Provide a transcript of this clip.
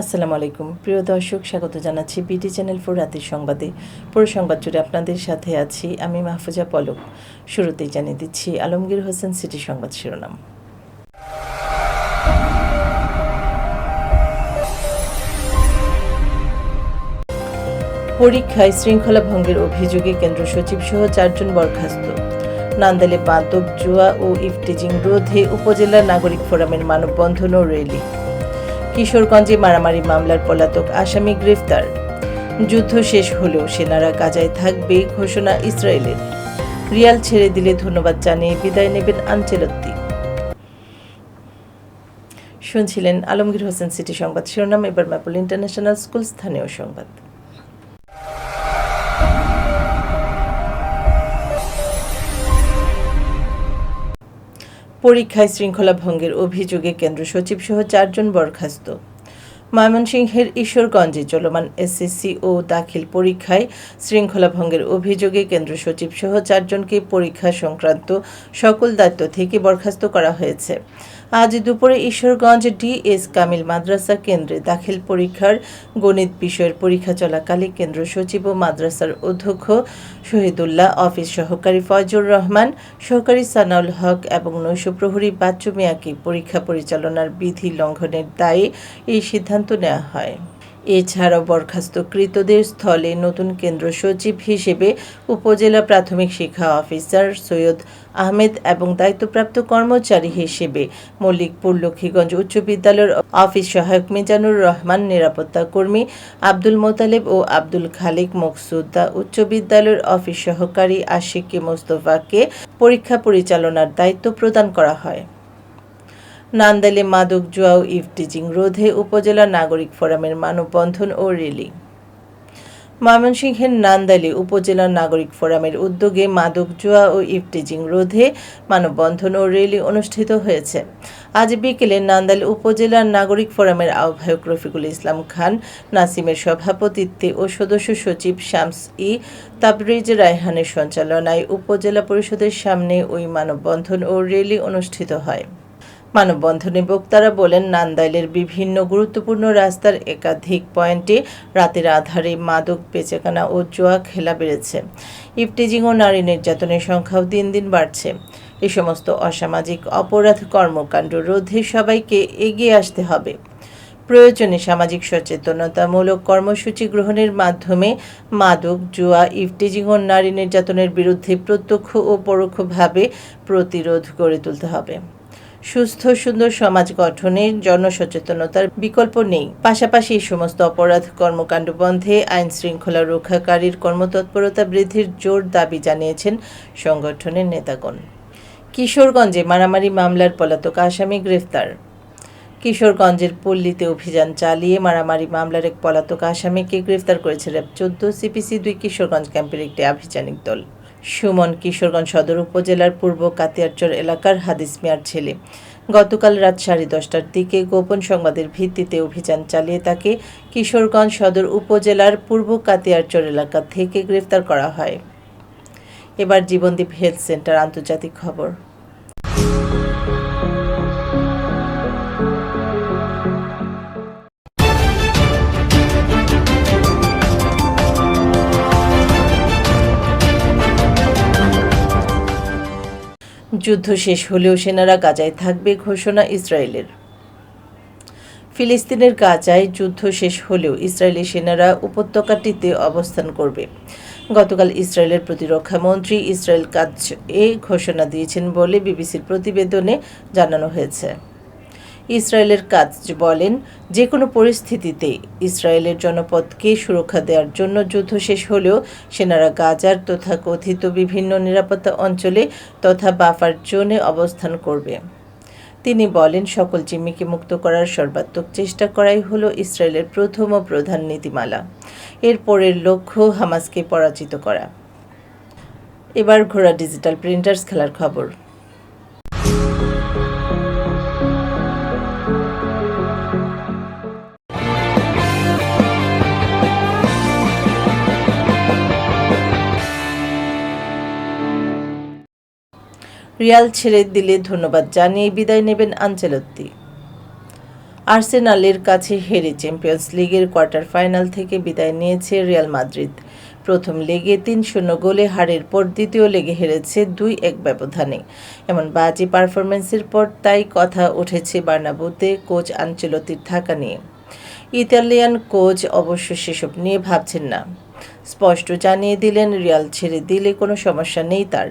আসসালামু আলাইকুম। প্রিয় দর্শক, স্বাগত জানাচ্ছি বিটি চ্যানেল ফোর রাতের সংবাদে। পুরো সংবাদ জুড়ে আপনাদের সাথে আছি আমি মাহফুজা পলক। শুরুতেই জানিয়ে দিচ্ছি আলমগীর হোসেন সিটি সংবাদ শিরোনাম। পরীক্ষায় শৃঙ্খলা ভঙ্গের অভিযোগে কেন্দ্র সচিব সহ চারজন বরখাস্ত। নান্দালে বাতব জুয়া ও ইফটিজিং রোধে উপজেলা নাগরিক ফোরামের মানববন্ধন ও র্যালি। কিশোরগঞ্জে মারামারি মামলার পলাতক আসামি গ্রেফতার। যুদ্ধ শেষ হলেও সেনারা গাজায় থাকবে ঘোষণা ইসরায়েলের। রিয়াল ছেড়ে দিলে ধন্যবাদ জানিয়ে বিদায় নেবেন আনচেলত্তি। শুনছিলেন আলমগীর হোসেন সিটি সংবাদ শিরোনাম, এবার ম্যাপল ইন্টারন্যাশনাল স্কুল স্থানীয় সংবাদ। পরীক্ষায় শৃঙ্খলা ভঙ্গের অভিযোগে কেন্দ্র সচিব সহ চারজন বরখাস্ত। ময়মনসিংহের ঈশ্বরগঞ্জে চলমান এসএসসি ও দাখিল পরীক্ষায় শৃঙ্খলা ভঙ্গের অভিযোগে কেন্দ্র সচিব সহ চারজনকে পরীক্ষা সংক্রান্ত সকল দায়িত্ব থেকে বরখাস্ত করা হয়েছে। আজ দুপুরে ঈশ্বরগঞ্জ ডিএস কামিল মাদ্রাসা কেন্দ্রে দাখিল পরীক্ষার গণিত বিষয়ের পরীক্ষা চলাকালে কেন্দ্র সচিব ও মাদ্রাসার অধ্যক্ষ শহীদুল্লাহ, অফিস সহকারী ফয়জুর রহমান, সহকারী সানাউল হক এবং নৈশ প্রহরী বাচ্চু মিয়াকে পরীক্ষা পরিচালনার বিধি লঙ্ঘনের দায়ে এই সিদ্ধান্ত নেওয়া হয়। এছাড়াও বরখাস্তকৃতদের স্থলে নতুন কেন্দ্র সচিব হিসেবে উপজেলা প্রাথমিক শিক্ষা অফিসার সৈয়দ আহমেদ এবং দায়িত্বপ্রাপ্ত কর্মচারী হিসেবে মল্লিকপুর লক্ষ্মীগঞ্জ উচ্চ বিদ্যালয়ের অফিস সহায়ক মিজানুর রহমান, নিরাপত্তা কর্মী আব্দুল মোতালেব ও আব্দুল খালিক মকসুদ্দা উচ্চ বিদ্যালয়ের অফিস সহকারী আশিকি মোস্তফাকে পরীক্ষা পরিচালনার দায়িত্ব প্রদান করা হয়। নান্দাইলে মাদক জুয়া ও ইফটিজিং রোধে উপজেলা নাগরিক ফোরামের মানববন্ধন ও রেলি। ময়মনসিংহের নান্দাইলে উপজেলা নাগরিক ফোরামের উদ্যোগে মাদক জুয়া ও ইফটিজিং রোধে মানববন্ধন ও রেলি অনুষ্ঠিত হয়েছে। আজ বিকেলে নান্দাইল উপজেলা নাগরিক ফোরামের আহ্বায়ক রফিকুল ইসলাম খান, নাসিমের সভাপতিত্বে ও সদস্য সচিব শামস ই তাবরিজ রায়হানের সঞ্চালনায় উপজেলা পরিষদের সামনে ওই মানববন্ধন ও রেলি অনুষ্ঠিত হয়। মানববন্ধনে বক্তারা বলেন, নান্দাইলের বিভিন্ন গুরুত্বপূর্ণ রাস্তার একাধিক পয়েন্টে রাতের আধারে মাদক, বেচাকেনা ও জোয়া খেলা বেড়েছে। ইফটিজিং ও নারী নির্যাতনের সংখ্যাও দিন দিন বাড়ছে। এ সমস্ত অসামাজিক অপরাধ কর্মকাণ্ড রোধে সবাইকে এগিয়ে আসতে হবে। প্রয়োজনে সামাজিক সচেতনতামূলক কর্মসূচি গ্রহণের মাধ্যমে মাদক, জুয়া, ইফটিজিং ও নারী নির্যাতনের বিরুদ্ধে প্রত্যক্ষ ও পরোক্ষভাবে প্রতিরোধ গড়ে তুলতে হবে। সুস্থ, সুন্দর সমাজ গঠনে জনসচেতনতার বিকল্প নেই। পাশাপাশি এই সমস্ত অপরাধ কর্মকাণ্ড বন্ধে আইন শৃঙ্খলা রক্ষাকারীর কর্মতৎপরতা বৃদ্ধির জোর দাবি জানিয়েছেন সংগঠনের নেতাগণ। কিশোরগঞ্জে মারামারি মামলার পলাতক আসামি গ্রেফতার। কিশোরগঞ্জের পল্লীতে অভিযান চালিয়ে মারামারি মামলার এক পলাতক আসামিকে গ্রেফতার করেছে র্যাব চোদ্দ, সিপিসি দুই কিশোরগঞ্জ ক্যাম্পের একটি আভিযানিক দল। সুমন কিশোরগঞ্জ সদর উপজেলার পূর্ব কাতিয়ারচর এলাকার হাদিস মিয়ার ছেলে। গতকাল রাত সাড়ে দশটার দিকে গোপন সংবাদের ভিত্তিতে অভিযান চালিয়ে তাকে কিশোরগঞ্জ সদর উপজেলার পূর্ব কাতিয়ারচর এলাকা থেকে গ্রেফতার করা হয়। এবার জীবনদীপ হেলথ সেন্টার আন্তর্জাতিক খবর। যুদ্ধ শেষ হলেও সেনারা গাজায় থাকবে ঘোষণা ইসরায়েলের। ফিলিস্তিনের গাজায় যুদ্ধ শেষ হলেও ইসরায়েলি সেনারা উপত্যকাটিতে অবস্থান করবে। গতকাল ইসরায়েলের প্রতিরক্ষা মন্ত্রী ইসরায়েল কাজ এ ঘোষণা দিয়েছেন বলে বিবিসির প্রতিবেদনে জানানো হয়েছে। ইসরায়েলের কাজ বলেন, যে কোনো পরিস্থিতিতে ইসরায়েলের জনপদকে সুরক্ষা দেওয়ার জন্য যুদ্ধ শেষ হলেও সেনারা গাজার তথাকথিত বিভিন্ন নিরাপত্তা অঞ্চলে তথা বাফার জোনে অবস্থান করবে। তিনি বলেন, সকল জিম্মিকে মুক্ত করার সর্বাত্মক চেষ্টা করাই হলো ইসরায়েলের প্রথম ও প্রধান নীতিমালা। এর পরের লক্ষ্য হামাসকে পরাজিত করা। এবার ঘোড়া ডিজিটাল প্রিন্টার্স খেলার খবর। রিয়াল ছেড়ে দিলে ধন্যবাদ জানিয়ে বিদায় নেবেন আঞ্চেলত্তি। আর্সেনালের কাছে হেরে চ্যাম্পিয়ন্স লিগের কোয়ার্টার ফাইনাল থেকে বিদায় নিয়েছে রিয়াল মাদ্রিদ। প্রথম লেগে তিন শূন্য গোলে হারের পর দ্বিতীয় লেগে হেরেছে দুই এক ব্যবধানে। এমন বাজে পারফরমেন্সের পর তাই কথা উঠেছে বার্নাবুতে কোচ আঞ্চলতির থাকা নিয়ে। ইতালিয়ান কোচ অবশ্য সেসব নিয়ে ভাবছেন না। স্পষ্ট জানিয়ে দিলেন, রিয়াল ছেড়ে দিলে কোনো সমস্যা নেই তার।